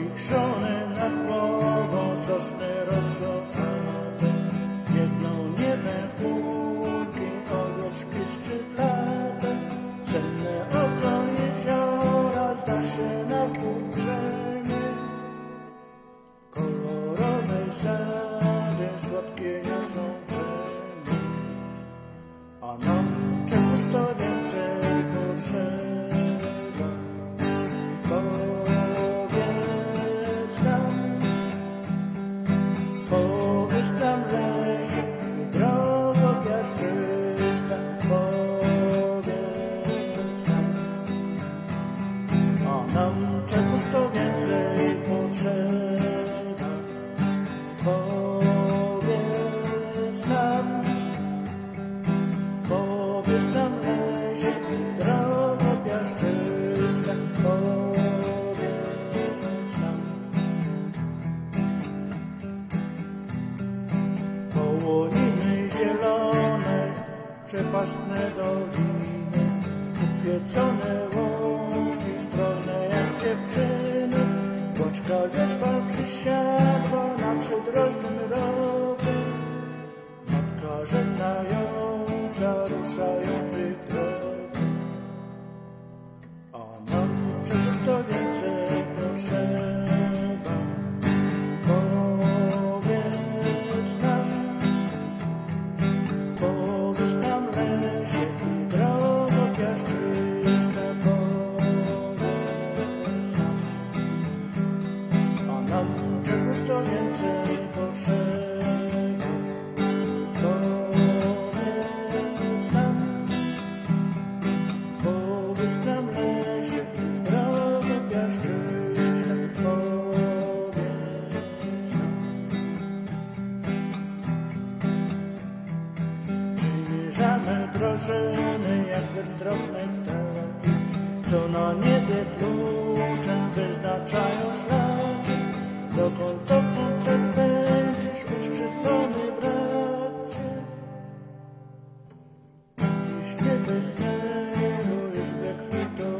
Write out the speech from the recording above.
Powieszone nad głową sosny rozsłopate, jedną niebem chmurki, owieczki szczyflate, cenne oko jeziora zda się na półprzemy. Kolorowe sady, słodkie niosą a nam czegoś to więcej Połoniny zielone, przepastne doliny, ukwiecone łąki, strojne jak dziewczyny. Boczka wieszła przysiadła na przydrożnym rogu, Przymierzamy drożyny jak wędrowne ptaki, co na niebie kluczem wyznaczają szlaki. Dokąd, dokąd tak będziesz odszczycony bracie? Jeśli bez celu jest jak widok